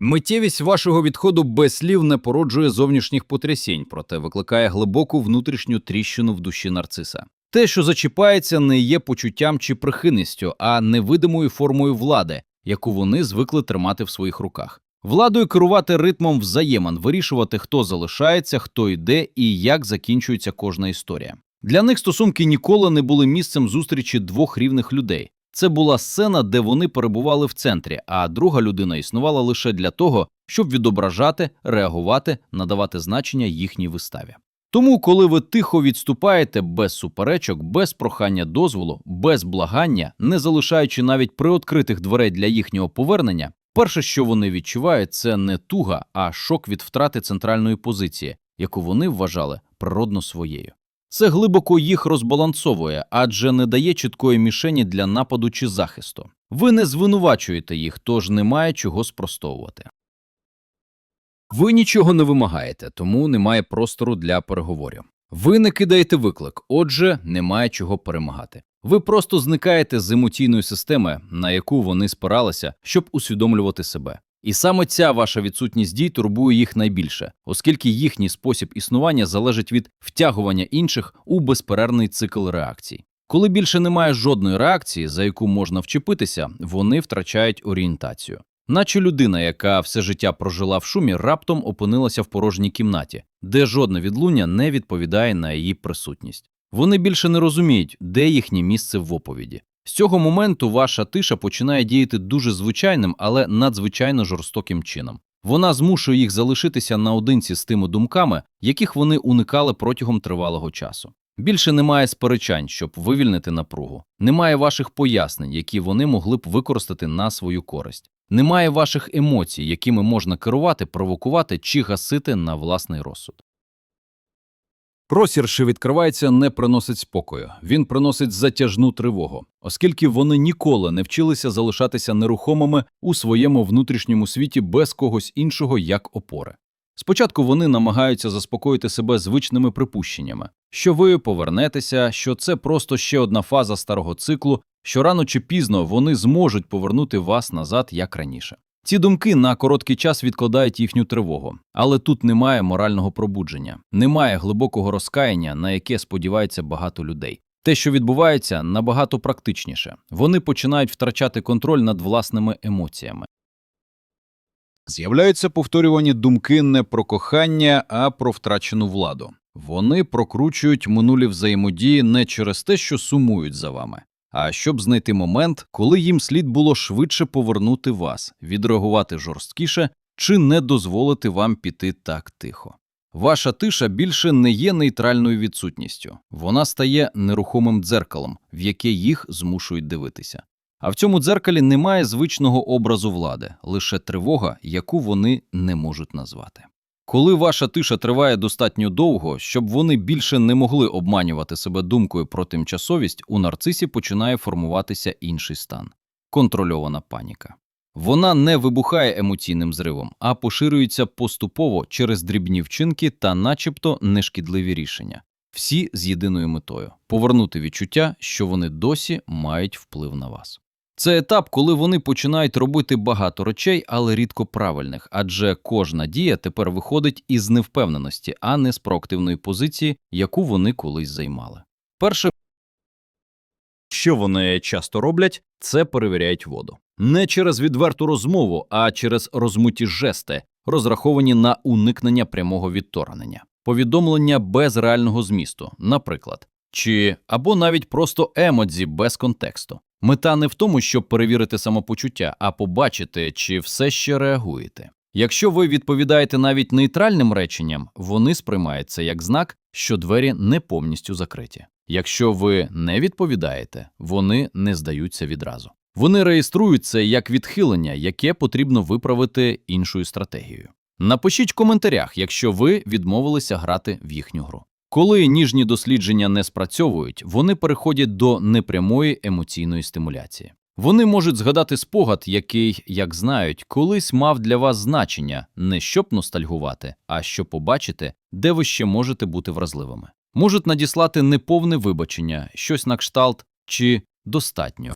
Миттєвість вашого відходу без слів не породжує зовнішніх потрясінь, проте викликає глибоку внутрішню тріщину в душі нарциса. Те, що зачіпається, не є почуттям чи прихильністю, а невидимою формою влади, яку вони звикли тримати в своїх руках. Владою керувати ритмом взаємин, вирішувати, хто залишається, хто йде і як закінчується кожна історія. Для них стосунки ніколи не були місцем зустрічі двох рівних людей. Це була сцена, де вони перебували в центрі, а друга людина існувала лише для того, щоб відображати, реагувати, надавати значення їхній виставі. Тому, коли ви тихо відступаєте без суперечок, без прохання дозволу, без благання, не залишаючи навіть приоткритих дверей для їхнього повернення, перше, що вони відчувають, це не туга, а шок від втрати центральної позиції, яку вони вважали природно своєю. Це глибоко їх розбалансовує, адже не дає чіткої мішені для нападу чи захисту. Ви не звинувачуєте їх, тож немає чого спростовувати. Ви нічого не вимагаєте, тому немає простору для переговорів. Ви не кидаєте виклик, отже, немає чого перемагати. Ви просто зникаєте з емоційної системи, на яку вони спиралися, щоб усвідомлювати себе. І саме ця ваша відсутність дій турбує їх найбільше, оскільки їхній спосіб існування залежить від втягування інших у безперервний цикл реакцій. Коли більше немає жодної реакції, за яку можна вчепитися, вони втрачають орієнтацію. Наче людина, яка все життя прожила в шумі, раптом опинилася в порожній кімнаті, де жодне відлуння не відповідає на її присутність. Вони більше не розуміють, де їхнє місце в оповіді. З цього моменту ваша тиша починає діяти дуже звичайним, але надзвичайно жорстоким чином. Вона змушує їх залишитися наодинці з тими думками, яких вони уникали протягом тривалого часу. Більше немає сперечань, щоб вивільнити напругу. Немає ваших пояснень, які вони могли б використати на свою користь. Немає ваших емоцій, якими можна керувати, провокувати чи гасити на власний розсуд. Простір, що відкривається, не приносить спокою. Він приносить затяжну тривогу, оскільки вони ніколи не вчилися залишатися нерухомими у своєму внутрішньому світі без когось іншого як опори. Спочатку вони намагаються заспокоїти себе звичними припущеннями, що ви повернетеся, що це просто ще одна фаза старого циклу, що рано чи пізно вони зможуть повернути вас назад як раніше. Ці думки на короткий час відкладають їхню тривогу, але тут немає морального пробудження, немає глибокого розкаяння, на яке сподівається багато людей. Те, що відбувається, набагато практичніше. Вони починають втрачати контроль над власними емоціями. З'являються повторювані думки не про кохання, а про втрачену владу. Вони прокручують минулі взаємодії не через те, що сумують за вами, а щоб знайти момент, коли їм слід було швидше повернути вас, відреагувати жорсткіше чи не дозволити вам піти так тихо. Ваша тиша більше не є нейтральною відсутністю, вона стає нерухомим дзеркалом, в яке їх змушують дивитися. А в цьому дзеркалі немає звичного образу влади, лише тривога, яку вони не можуть назвати. Коли ваша тиша триває достатньо довго, щоб вони більше не могли обманювати себе думкою про тимчасовість, у нарцисі починає формуватися інший стан контрольована паніка. Вона не вибухає емоційним зривом, а поширюється поступово через дрібні вчинки та, начебто, нешкідливі рішення, всі з єдиною метою повернути відчуття, що вони досі мають вплив на вас. Це етап, коли вони починають робити багато речей, але рідко правильних, адже кожна дія тепер виходить із невпевненості, а не з проактивної позиції, яку вони колись займали. Перше, що вони часто роблять, це перевіряють воду. Не через відверту розмову, а через розмиті жести, розраховані на уникнення прямого відторгнення, повідомлення без реального змісту, наприклад, чи або навіть просто емодзі без контексту. Мета не в тому, щоб перевірити самопочуття, а побачити, чи все ще реагуєте. Якщо ви відповідаєте навіть нейтральним реченням, вони сприймають це як знак, що двері не повністю закриті. Якщо ви не відповідаєте, вони не здаються відразу. Вони реєструють це як відхилення, яке потрібно виправити іншою стратегією. Напишіть в коментарях, якщо ви відмовилися грати в їхню гру. Коли ніжні дослідження не спрацьовують, вони переходять до непрямої емоційної стимуляції. Вони можуть згадати спогад, який, як знають, колись мав для вас значення не щоб ностальгувати, а щоб побачити, де ви ще можете бути вразливими. Можуть надіслати неповне вибачення, щось на кшталт чи достатньо.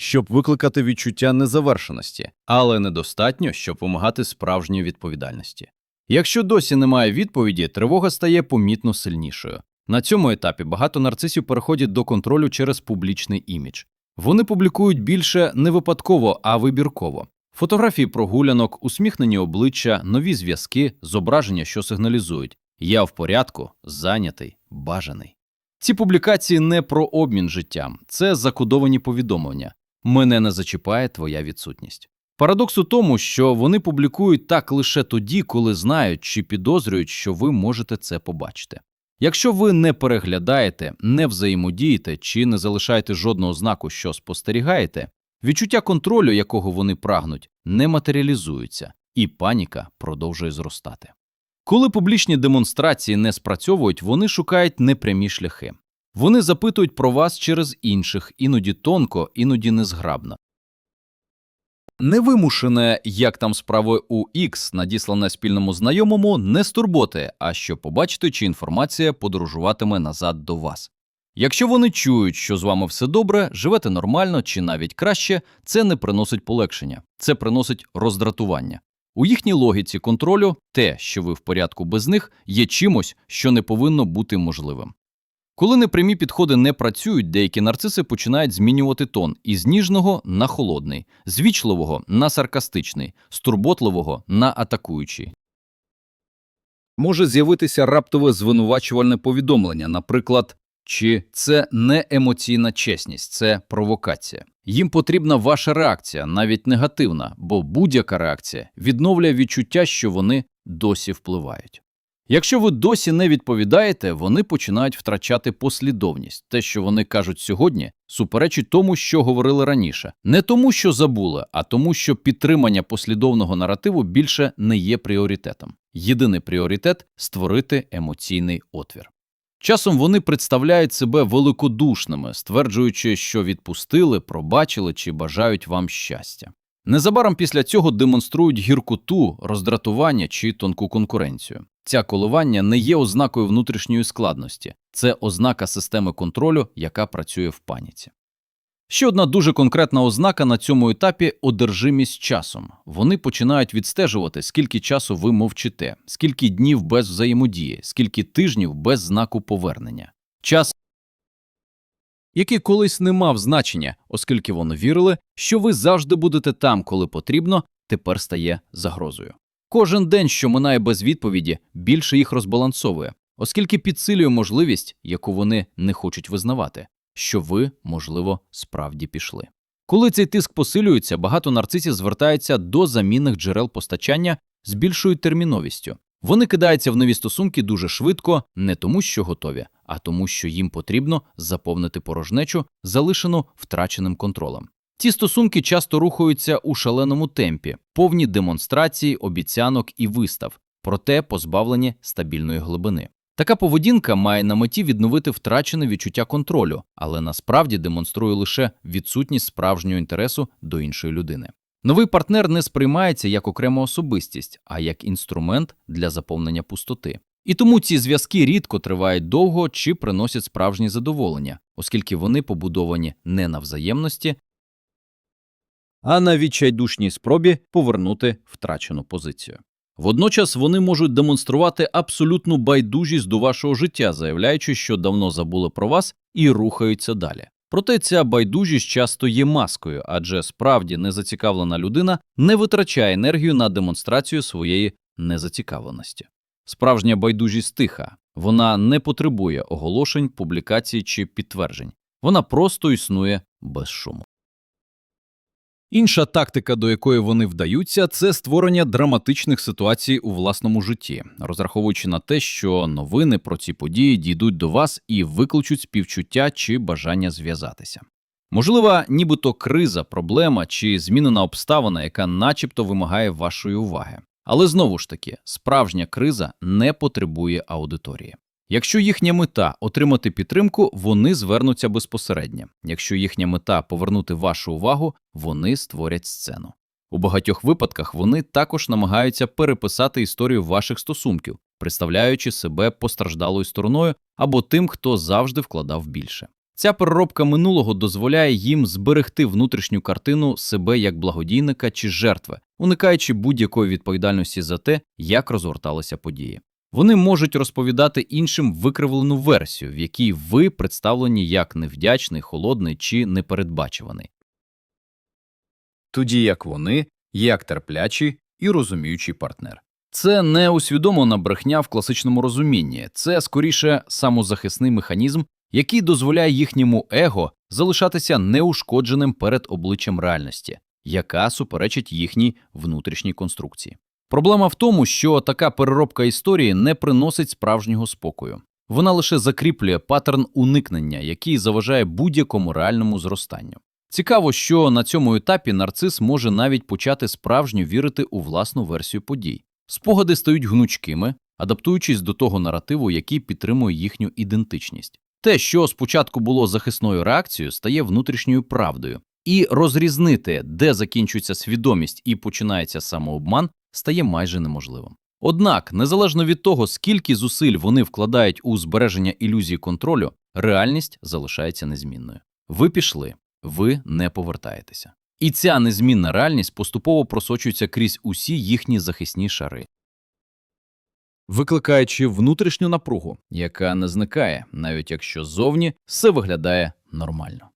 щоб викликати відчуття незавершеності, але недостатньо, щоб вимагати справжньої відповідальності. Якщо досі немає відповіді, тривога стає помітно сильнішою. На цьому етапі багато нарцисів переходять до контролю через публічний імідж. Вони публікують більше не випадково, а вибірково. Фотографії прогулянок, усміхнені обличчя, нові зв'язки, зображення, що сигналізують я в порядку, зайнятий, бажаний. Ці публікації не про обмін життям, це закодовані повідомлення. Мене не зачіпає твоя відсутність. Парадокс у тому, що вони публікують так лише тоді, коли знають чи підозрюють, що ви можете це побачити. Якщо ви не переглядаєте, не взаємодієте чи не залишаєте жодного знаку, що спостерігаєте, відчуття контролю, якого вони прагнуть, не матеріалізується, і паніка продовжує зростати. Коли публічні демонстрації не спрацьовують, вони шукають непрямі шляхи. Вони запитують про вас через інших, іноді тонко, іноді незграбно. Невимушене, як там справи у X, надіслане спільному знайомому, не з турботи, а щоб побачити, чи інформація подорожуватиме назад до вас. Якщо вони чують, що з вами все добре, живете нормально чи навіть краще, це не приносить полегшення, це приносить роздратування. У їхній логіці контролю те, що ви в порядку без них, є чимось, що не повинно бути можливим. Коли непрямі підходи не працюють, деякі нарциси починають змінювати тон із ніжного на холодний, з вічливого на саркастичний, з турботливого на атакуючий. Може з'явитися раптове звинувачувальне повідомлення, наприклад, чи це не емоційна чесність, це провокація. Їм потрібна ваша реакція, навіть негативна, бо будь-яка реакція відновлює відчуття, що вони досі впливають. Якщо ви досі не відповідаєте, вони починають втрачати послідовність. Те, що вони кажуть сьогодні, суперечить тому, що говорили раніше, не тому, що забули, а тому, що підтримання послідовного наративу більше не є пріоритетом. Єдиний пріоритет створити емоційний отвір. Часом вони представляють себе великодушними, стверджуючи, що відпустили, пробачили чи бажають вам щастя. Незабаром після цього демонструють гіркоту, роздратування чи тонку конкуренцію. Ця коливання не є ознакою внутрішньої складності, це ознака системи контролю, яка працює в паніці. Ще одна дуже конкретна ознака на цьому етапі одержимість часом. Вони починають відстежувати, скільки часу ви мовчите, скільки днів без взаємодії, скільки тижнів без знаку повернення. Час, який колись не мав значення, оскільки вони вірили, що ви завжди будете там, коли потрібно, тепер стає загрозою. Кожен день, що минає без відповіді, більше їх розбалансовує, оскільки підсилює можливість, яку вони не хочуть визнавати, що ви, можливо, справді пішли. Коли цей тиск посилюється, багато нарцисів звертаються до замінних джерел постачання з більшою терміновістю. Вони кидаються в нові стосунки дуже швидко, не тому, що готові, а тому, що їм потрібно заповнити порожнечу, залишену втраченим контролем. Ці стосунки часто рухаються у шаленому темпі, повні демонстрації, обіцянок і вистав, проте позбавлені стабільної глибини. Така поведінка має на меті відновити втрачене відчуття контролю, але насправді демонструє лише відсутність справжнього інтересу до іншої людини. Новий партнер не сприймається як окрема особистість, а як інструмент для заповнення пустоти. І тому ці зв'язки рідко тривають довго чи приносять справжнє задоволення, оскільки вони побудовані не на взаємності, а на відчайдушній спробі повернути втрачену позицію. Водночас вони можуть демонструвати абсолютну байдужість до вашого життя, заявляючи, що давно забули про вас і рухаються далі. Проте ця байдужість часто є маскою, адже справді незацікавлена людина не витрачає енергію на демонстрацію своєї незацікавленості. Справжня байдужість тиха, вона не потребує оголошень, публікацій чи підтверджень, вона просто існує без шуму. Інша тактика, до якої вони вдаються, це створення драматичних ситуацій у власному житті, розраховуючи на те, що новини про ці події дійдуть до вас і викличуть співчуття чи бажання зв'язатися. Можлива, нібито криза, проблема чи змінена обставина, яка начебто вимагає вашої уваги. Але знову ж таки, справжня криза не потребує аудиторії. Якщо їхня мета отримати підтримку, вони звернуться безпосередньо. Якщо їхня мета повернути вашу увагу, вони створять сцену. У багатьох випадках вони також намагаються переписати історію ваших стосунків, представляючи себе постраждалою стороною або тим, хто завжди вкладав більше. Ця переробка минулого дозволяє їм зберегти внутрішню картину себе як благодійника чи жертви, уникаючи будь-якої відповідальності за те, як розгорталися події. Вони можуть розповідати іншим викривлену версію, в якій ви представлені як невдячний, холодний чи непередбачуваний. Тоді як вони, як терплячий і розуміючий партнер. Це не усвідомлена брехня в класичному розумінні, це скоріше самозахисний механізм, який дозволяє їхньому его залишатися неушкодженим перед обличчям реальності, яка суперечить їхній внутрішній конструкції. Проблема в тому, що така переробка історії не приносить справжнього спокою. Вона лише закріплює паттерн уникнення, який заважає будь-якому реальному зростанню. Цікаво, що на цьому етапі нарцис може навіть почати справжньо вірити у власну версію подій. Спогади стають гнучкими, адаптуючись до того наративу, який підтримує їхню ідентичність. Те, що спочатку було захисною реакцією, стає внутрішньою правдою, і розрізнити, де закінчується свідомість і починається самообман, стає майже неможливим. Однак, незалежно від того, скільки зусиль вони вкладають у збереження ілюзії контролю, реальність залишається незмінною. Ви пішли, ви не повертаєтеся. І ця незмінна реальність поступово просочується крізь усі їхні захисні шари, викликаючи внутрішню напругу, яка не зникає, навіть якщо ззовні все виглядає нормально.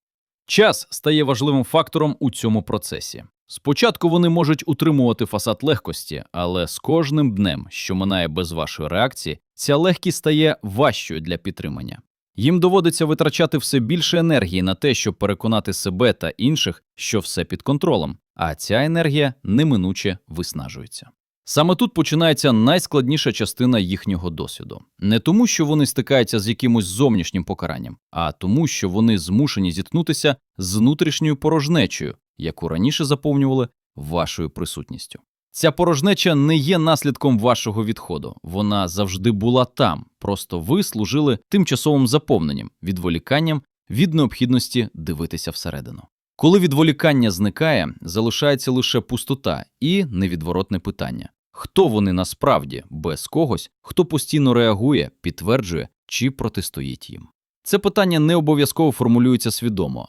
Час стає важливим фактором у цьому процесі. Спочатку вони можуть утримувати фасад легкості, але з кожним днем, що минає без вашої реакції, ця легкість стає важчою для підтримання. Їм доводиться витрачати все більше енергії на те, щоб переконати себе та інших, що все під контролем, а ця енергія неминуче виснажується. Саме тут починається найскладніша частина їхнього досвіду. Не тому, що вони стикаються з якимось зовнішнім покаранням, а тому, що вони змушені зіткнутися з внутрішньою порожнечею, яку раніше заповнювали вашою присутністю. Ця порожнеча не є наслідком вашого відходу, вона завжди була там, просто ви служили тимчасовим заповненням, відволіканням від необхідності дивитися всередину. Коли відволікання зникає, залишається лише пустота і невідворотне питання хто вони насправді без когось, хто постійно реагує, підтверджує чи протистоїть їм. Це питання не обов'язково формулюється свідомо,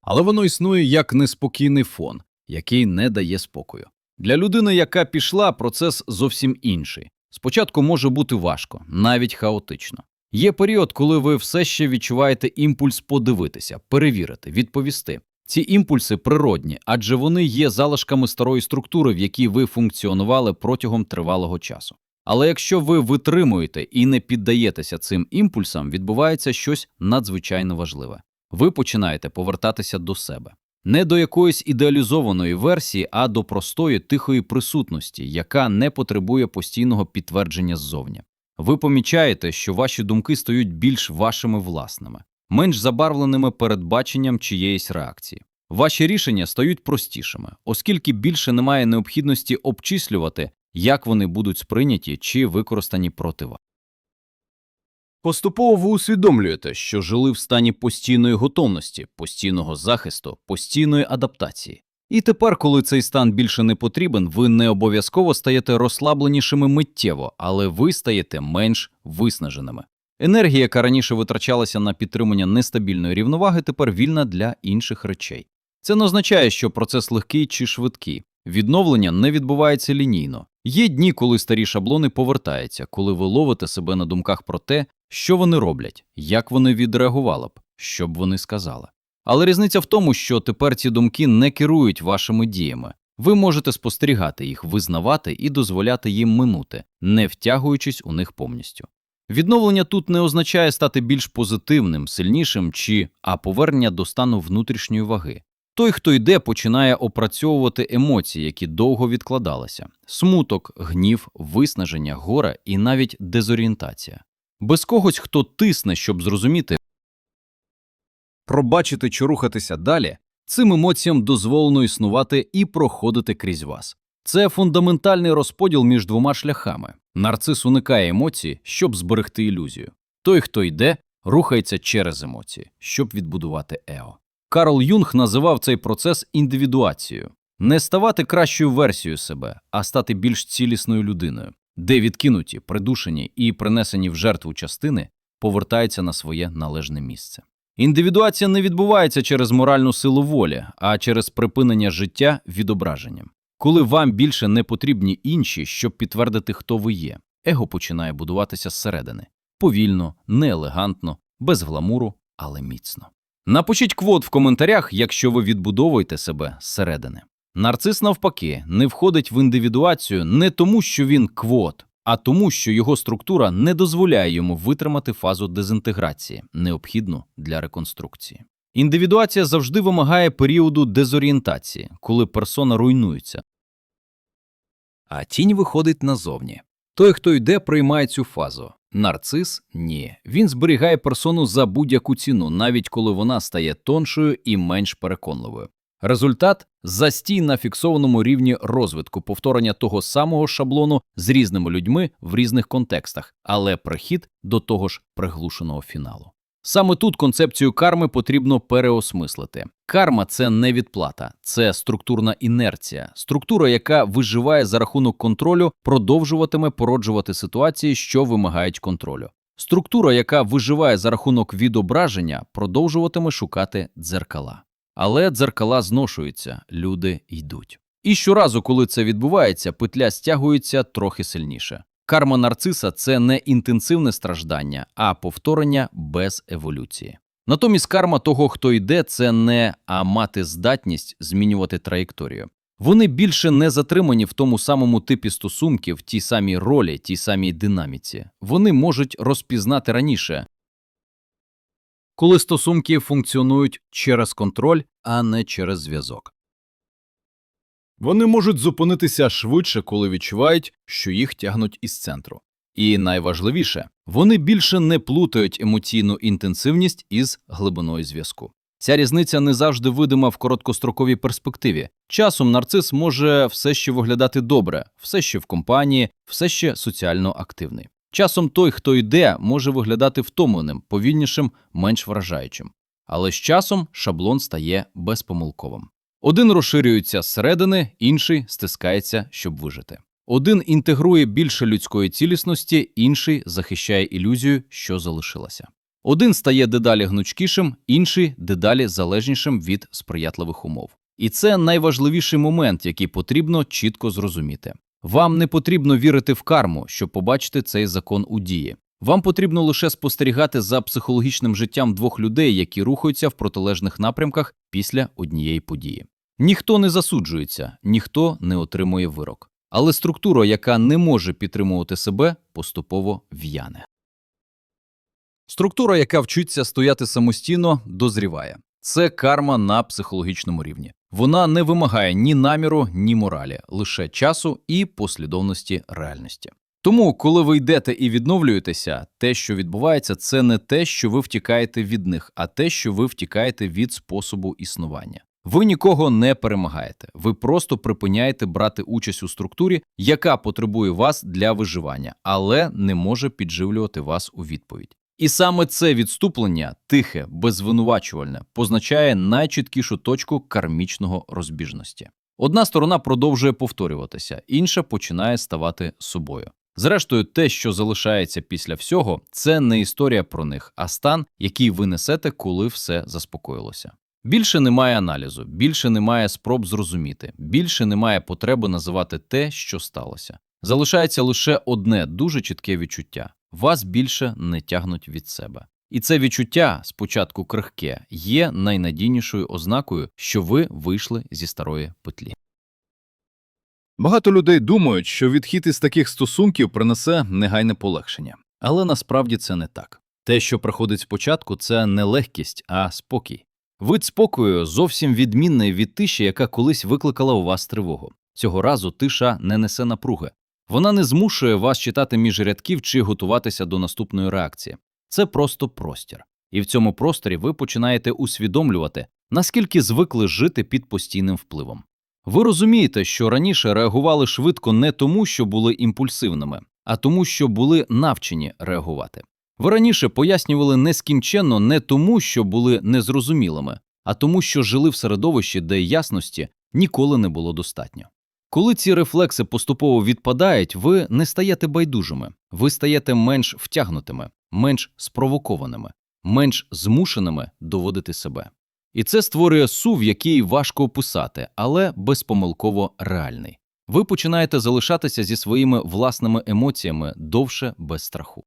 але воно існує як неспокійний фон, який не дає спокою. Для людини, яка пішла, процес зовсім інший. Спочатку може бути важко, навіть хаотично. Є період, коли ви все ще відчуваєте імпульс подивитися, перевірити, відповісти. Ці імпульси природні, адже вони є залишками старої структури, в якій ви функціонували протягом тривалого часу. Але якщо ви витримуєте і не піддаєтеся цим імпульсам, відбувається щось надзвичайно важливе. Ви починаєте повертатися до себе. Не до якоїсь ідеалізованої версії, а до простої тихої присутності, яка не потребує постійного підтвердження ззовні. Ви помічаєте, що ваші думки стають більш вашими власними, менш забарвленими передбаченням чиєїсь реакції. Ваші рішення стають простішими, оскільки більше немає необхідності обчислювати, як вони будуть сприйняті чи використані проти вас. Поступово ви усвідомлюєте, що жили в стані постійної готовності, постійного захисту, постійної адаптації. І тепер, коли цей стан більше не потрібен, ви не обов'язково стаєте розслабленішими миттєво, але ви стаєте менш виснаженими. Енергія, яка раніше витрачалася на підтримання нестабільної рівноваги, тепер вільна для інших речей. Це не означає, що процес легкий чи швидкий. Відновлення не відбувається лінійно. Є дні, коли старі шаблони повертаються, коли ви ловите себе на думках про те, що вони роблять, як вони відреагували б, що б вони сказали. Але різниця в тому, що тепер ці думки не керують вашими діями. Ви можете спостерігати їх, визнавати і дозволяти їм минути, не втягуючись у них повністю. Відновлення тут не означає стати більш позитивним, сильнішим чи а повернення до стану внутрішньої ваги. Той, хто йде, починає опрацьовувати емоції, які довго відкладалися: смуток, гнів, виснаження, горе і навіть дезорієнтація. Без когось, хто тисне, щоб зрозуміти, пробачити чи рухатися далі, цим емоціям дозволено існувати і проходити крізь вас. Це фундаментальний розподіл між двома шляхами. Нарцис уникає емоцій, щоб зберегти ілюзію. Той, хто йде, рухається через емоції, щоб відбудувати ео. Карл Юнг називав цей процес індивідуацією не ставати кращою версією себе, а стати більш цілісною людиною, де відкинуті, придушені і принесені в жертву частини повертаються на своє належне місце. Індивідуація не відбувається через моральну силу волі, а через припинення життя відображенням. Коли вам більше не потрібні інші, щоб підтвердити, хто ви є, его починає будуватися зсередини. Повільно, неелегантно, без гламуру, але міцно. Напишіть квот в коментарях, якщо ви відбудовуєте себе зсередини. Нарцис, навпаки, не входить в індивідуацію не тому, що він квот, а тому, що його структура не дозволяє йому витримати фазу дезінтеграції, необхідну для реконструкції. Індивідуація завжди вимагає періоду дезорієнтації, коли персона руйнується. А тінь виходить назовні. Той, хто йде, приймає цю фазу. Нарцис ні. Він зберігає персону за будь-яку ціну, навіть коли вона стає тоншою і менш переконливою. Результат застій на фіксованому рівні розвитку, повторення того самого шаблону з різними людьми в різних контекстах, але прихід до того ж приглушеного фіналу. Саме тут концепцію карми потрібно переосмислити. Карма це не відплата, це структурна інерція, структура, яка виживає за рахунок контролю, продовжуватиме породжувати ситуації, що вимагають контролю. Структура, яка виживає за рахунок відображення, продовжуватиме шукати дзеркала. Але дзеркала зношуються, люди йдуть. І щоразу, коли це відбувається, петля стягується трохи сильніше. Карма нарциса це не інтенсивне страждання, а повторення без еволюції. Натомість карма того, хто йде, це не а мати здатність змінювати траєкторію. Вони більше не затримані в тому самому типі стосунків, тій самій ролі, тій самій динаміці. Вони можуть розпізнати раніше, коли стосунки функціонують через контроль, а не через зв'язок. Вони можуть зупинитися швидше, коли відчувають, що їх тягнуть із центру. І найважливіше, вони більше не плутають емоційну інтенсивність із глибиною зв'язку. Ця різниця не завжди видима в короткостроковій перспективі. Часом нарцис може все ще виглядати добре, все ще в компанії, все ще соціально активний. Часом той, хто йде, може виглядати втомленим, повільнішим, менш вражаючим. Але з часом шаблон стає безпомилковим. Один розширюється зсередини, інший стискається, щоб вижити. Один інтегрує більше людської цілісності, інший захищає ілюзію, що залишилася. Один стає дедалі гнучкішим, інший дедалі залежнішим від сприятливих умов. І це найважливіший момент, який потрібно чітко зрозуміти. Вам не потрібно вірити в карму, щоб побачити цей закон у дії. Вам потрібно лише спостерігати за психологічним життям двох людей, які рухаються в протилежних напрямках після однієї події. Ніхто не засуджується, ніхто не отримує вирок. Але структура, яка не може підтримувати себе, поступово в'яне. Структура, яка вчиться стояти самостійно, дозріває. Це карма на психологічному рівні. Вона не вимагає ні наміру, ні моралі, лише часу і послідовності реальності. Тому, коли ви йдете і відновлюєтеся, те, що відбувається, це не те, що ви втікаєте від них, а те, що ви втікаєте від способу існування. Ви нікого не перемагаєте, ви просто припиняєте брати участь у структурі, яка потребує вас для виживання, але не може підживлювати вас у відповідь. І саме це відступлення, тихе, беззвинувачувальне, позначає найчіткішу точку кармічного розбіжності. Одна сторона продовжує повторюватися, інша починає ставати собою. Зрештою, те, що залишається після всього, це не історія про них, а стан, який ви несете, коли все заспокоїлося. Більше немає аналізу, більше немає спроб зрозуміти, більше немає потреби називати те, що сталося. Залишається лише одне дуже чітке відчуття вас більше не тягнуть від себе. І це відчуття, спочатку крихке, є найнадійнішою ознакою, що ви вийшли зі старої петлі. Багато людей думають, що відхід із таких стосунків принесе негайне полегшення. Але насправді це не так. Те, що приходить спочатку, це не легкість, а спокій. Вид спокою зовсім відмінний від тиші, яка колись викликала у вас тривогу. Цього разу тиша не несе напруги. Вона не змушує вас читати між рядків чи готуватися до наступної реакції. Це просто простір. І в цьому просторі ви починаєте усвідомлювати, наскільки звикли жити під постійним впливом. Ви розумієте, що раніше реагували швидко не тому, що були імпульсивними, а тому, що були навчені реагувати. Ви раніше пояснювали нескінченно не тому, що були незрозумілими, а тому, що жили в середовищі, де ясності ніколи не було достатньо. Коли ці рефлекси поступово відпадають, ви не стаєте байдужими, ви стаєте менш втягнутими, менш спровокованими, менш змушеними доводити себе. І це створює сув, який важко описати, але безпомилково реальний. Ви починаєте залишатися зі своїми власними емоціями довше без страху.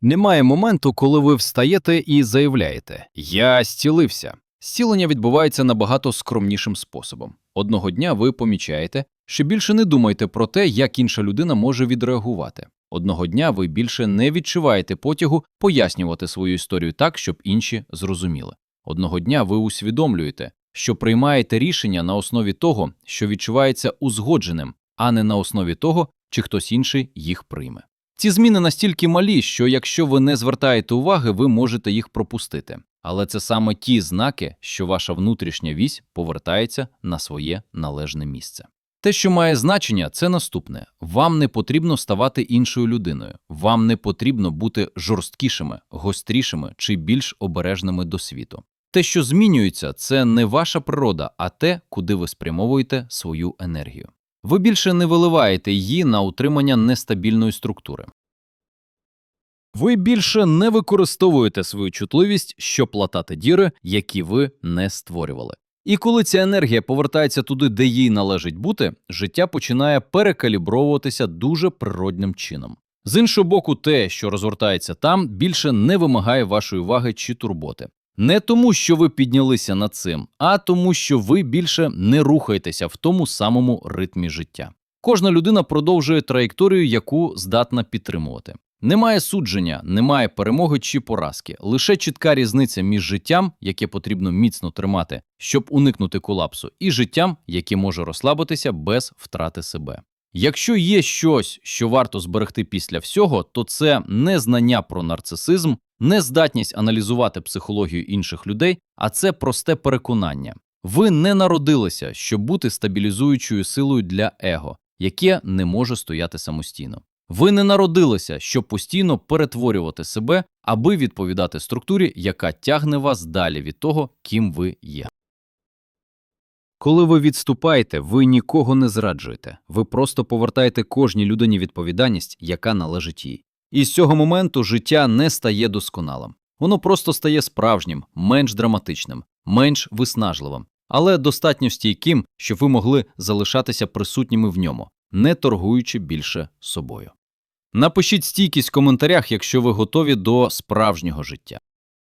Немає моменту, коли ви встаєте і заявляєте Я зцілився. Зцілення відбувається набагато скромнішим способом. Одного дня ви помічаєте, що більше не думаєте про те, як інша людина може відреагувати. Одного дня ви більше не відчуваєте потягу пояснювати свою історію так, щоб інші зрозуміли. Одного дня ви усвідомлюєте, що приймаєте рішення на основі того, що відчувається узгодженим, а не на основі того, чи хтось інший їх прийме. Ці зміни настільки малі, що якщо ви не звертаєте уваги, ви можете їх пропустити. Але це саме ті знаки, що ваша внутрішня вісь повертається на своє належне місце. Те, що має значення, це наступне: вам не потрібно ставати іншою людиною, вам не потрібно бути жорсткішими, гострішими чи більш обережними до світу. Те, що змінюється, це не ваша природа, а те, куди ви спрямовуєте свою енергію. Ви більше не виливаєте її на утримання нестабільної структури. Ви більше не використовуєте свою чутливість, щоб латати діри, які ви не створювали. І коли ця енергія повертається туди, де їй належить бути, життя починає перекалібровуватися дуже природним чином. З іншого боку, те, що розгортається там, більше не вимагає вашої уваги чи турботи. Не тому, що ви піднялися над цим, а тому, що ви більше не рухаєтеся в тому самому ритмі життя. Кожна людина продовжує траєкторію, яку здатна підтримувати. Немає судження, немає перемоги чи поразки, лише чітка різниця між життям, яке потрібно міцно тримати, щоб уникнути колапсу, і життям, яке може розслабитися без втрати себе. Якщо є щось, що варто зберегти після всього, то це не знання про нарцисизм, не здатність аналізувати психологію інших людей, а це просте переконання. Ви не народилися, щоб бути стабілізуючою силою для его, яке не може стояти самостійно. Ви не народилися, щоб постійно перетворювати себе, аби відповідати структурі, яка тягне вас далі від того, ким ви є. Коли ви відступаєте, ви нікого не зраджуєте. Ви просто повертаєте кожній людині відповідальність, яка належить їй. І з цього моменту життя не стає досконалим. Воно просто стає справжнім, менш драматичним, менш виснажливим, але достатньо стійким, щоб ви могли залишатися присутніми в ньому, не торгуючи більше собою. Напишіть стійкість в коментарях, якщо ви готові до справжнього життя.